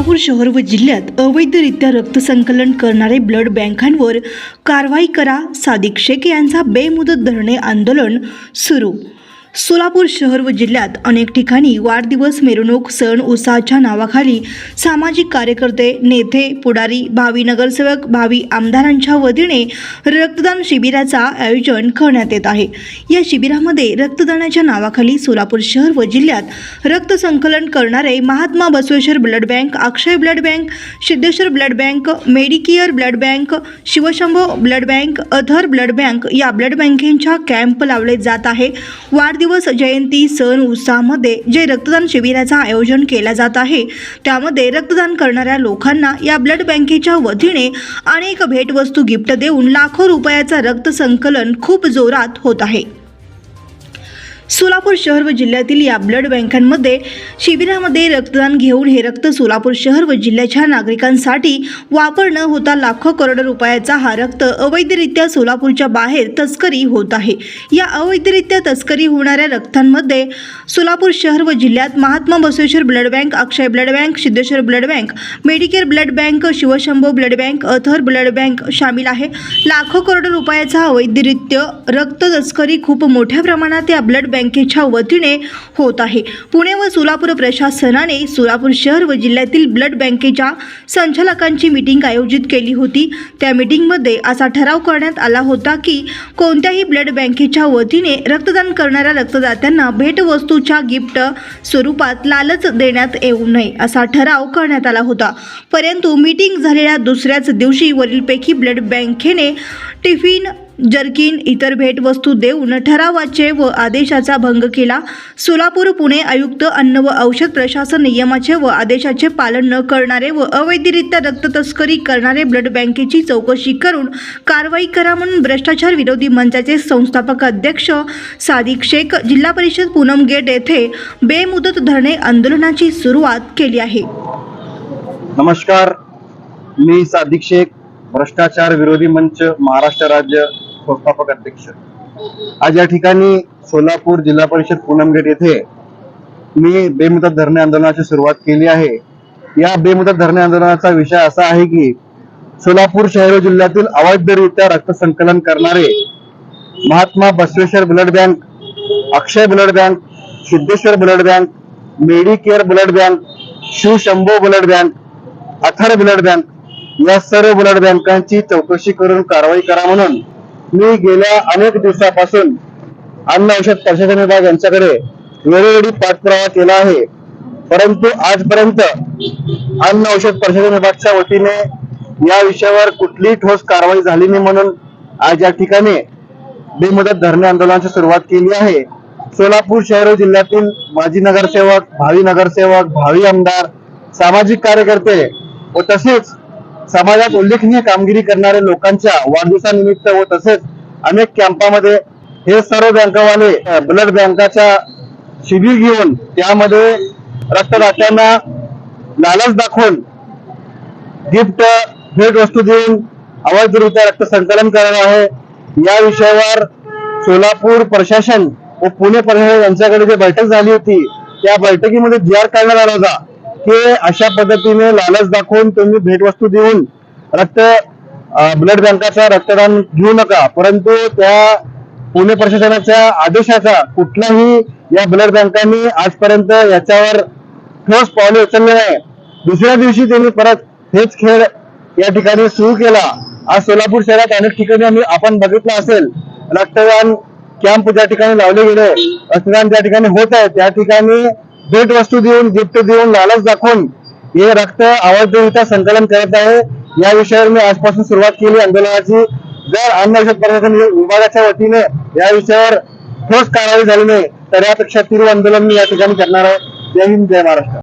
सोलापूर शहर व जिल्ह्यात अवैधरित्या रक्तसंकलन करणारे ब्लड बँकांवर कारवाई करा सादिक शेख यांचा बेमुदत धरणे आंदोलन सुरू सोलापूर शहर व जिल्ह्यात अनेक ठिकाणी वाढदिवस मिरवणूक सण उत्साहाच्या नावाखाली सामाजिक कार्यकर्ते नेते पुढारी भावी नगरसेवक भावी आमदारांच्या वतीने रक्तदान शिबिराचा आयोजन करण्यात येत आहे. या शिबिरामध्ये रक्तदानाच्या नावाखाली सोलापूर शहर व जिल्ह्यात रक्त संकलन करणारे Mahatma Basaveshwar blood bank Akshay blood bank Siddheshwar blood bank Medicare blood bank Shivshambho blood bank Athar blood bank या ब्लड बँकेच्या कॅम्प लावले जात आहे. वाढ वाढदिवस जयंती सण उत्साहामध्ये जे रक्तदान शिबिराचं आयोजन केला जात आहे त्यामध्ये रक्तदान करणाऱ्या लोकांना या ब्लड बँकेच्या वतीने अनेक भेटवस्तू गिफ्ट देऊन लाखो रुपयाचं रक्त संकलन खूप जोरात होत आहे. सोलापूर शहर व जिल्ह्यातील या ब्लड बँकांमध्ये शिबिरामध्ये रक्तदान घेऊन हे रक्त सोलापूर शहर व जिल्ह्याच्या नागरिकांसाठी वापर न होता लाखो करोड रुपयाचा हा रक्त अवैधरित्या सोलापूरच्या बाहेर तस्करी होत आहे. या अवैधरित्या तस्करी होणाऱ्या रक्तांमध्ये सोलापूर शहर व जिल्ह्यात Mahatma Basaveshwar blood bank Akshay blood bank Siddheshwar blood bank Medicare blood bank Shivshambho blood bank Athar blood bank सामील आहे. लाखो करोड रुपयाचा अवैधरित्य रक्त तस्करी खूप मोठ्या प्रमाणात या ब्लड बँक बँकेच्या वतीने होत आहे. पुणे व सोलापूर प्रशासनाने सोलापूर शहर व जिल्ह्यातील ब्लड बँकेच्या संचालकांची मीटिंग आयोजित केली होती. त्या मीटिंगमध्ये असा ठराव करण्यात आला होता की कोणत्याही ब्लड बँकेच्या वतीने रक्तदान करणाऱ्या रक्तदात्यांना भेटवस्तूच्या गिफ्ट स्वरूपात लालच देण्यात येऊ नये असा ठराव करण्यात आला होता. परंतु मीटिंग झालेल्या दुसऱ्याच दिवशी वरीलपैकी ब्लड बँकेने टिफिन जर्किन इतर भेटवस्तू देऊन ठरावाचे व आदेशाचा भंग केला. सोलापूर पुणे आयुक्त अन्न व औषध प्रशासन नियमाचे व आदेशाचे पालन न करणारे व अवैधरित्या रक्त तस्करी करणारे ब्लड बँकेची चौकशी करून कारवाई करा म्हणून भ्रष्टाचार विरोधी मंचाचे संस्थापक अध्यक्ष सादिक शेख जिल्हा परिषद पूनम गेट येथे बेमुदत धरणे आंदोलनाची सुरुवात केली आहे. नमस्कार. मी सादिक शेख भ्रष्टाचार विरोधी मंच महाराष्ट्र राज्य संस्थापक अध्यक्ष. आज या ठिकाणी सोलापूर जिल्हा परिषद पूनमगेट येथे मी बेमुदत धरणे आंदोलनाची सुरुवात केली आहे. या बेमुदत धरणे आंदोलनाचा विषय असा आहे की सोलापूर शहर जिल्ह्यातील अवैधरित्या रक्त संकलन करणारे Mahatma Basaveshwar blood bank Akshay blood bank Siddheshwar blood bank Medicare blood bank Shivshambho blood bank Athar blood bank या सर्व ब्लड बँकांची चौकशी करून कारवाई करा म्हणून मी गेल्या अनेक दिवसापासून अन्न औषध प्रशासन विभाग यांच्याकडे वेळोवेळी पाठपुरावा केला आहे. परंतु आजपर्यंत अन्न औषध प्रशासन विभागच्या वतीने या विषयावर कुठलीही ठोस कारवाई झाली नाही म्हणून आज या ठिकाणी बेमुदत धरणे आंदोलनाची सुरुवात केली आहे. सोलापूर शहर जिल्ह्यातील माजी नगरसेवक भावी नगरसेवक भावी आमदार सामाजिक कार्यकर्ते व तसेच समाजात उल्लेखनीय कामगिरी करणाऱ्या लोकांच्या वाढदिवसानिमित्त व तसेच अनेक कॅम्पामध्ये हे सर्व बँकवाले ब्लड बँकाच्या शिबिर घेऊन त्यामध्ये रक्तदात्यांना लालच दाखवून गिफ्ट भेट वस्तू देऊन अवैधरित्या रक्त संकलन करणार आहे. या विषयावर सोलापूर प्रशासन व पुणे प्रशासन यांच्याकडे जी बैठक झाली होती त्या बैठकीमध्ये जी आर काढण्यात आला होता की अशा पद्धतीने लालच दाखवून तुम्ही भेटवस्तू देऊन रक्त ब्लड बँकाचा रक्तदान घेऊ नका. परंतु त्या पुणे प्रशासनाच्या आदेशाचा कुठलाही या ब्लड बँकांनी आजपर्यंत याच्यावर ठोस पावले उचलले नाही. दुसऱ्या दिवशी त्यांनी परत हेच खेळ या ठिकाणी सुरू केला. आज सोलापूर शहरात अनेक ठिकाणी आम्ही आपण बघितलं असेल रक्तदान कॅम्प ज्या ठिकाणी लावले गेले रक्तदान ज्या ठिकाणी होत आहे त्या ठिकाणी भेट वस्तू देऊन गिफ्ट देऊन लालच दाखवून हे रक्त अवैधरित्या संकलन करत आहे. या विषयावर मी आजपासून सुरुवात केली आंदोलनाची. जर अन्न औषध प्रशासन विभागाच्या वतीने या विषयावर ठोस कारवाई झाली नाही तर यापेक्षा तीव्र आंदोलन मी या ठिकाणी करणार आहे जय हिंद जय महाराष्ट्र.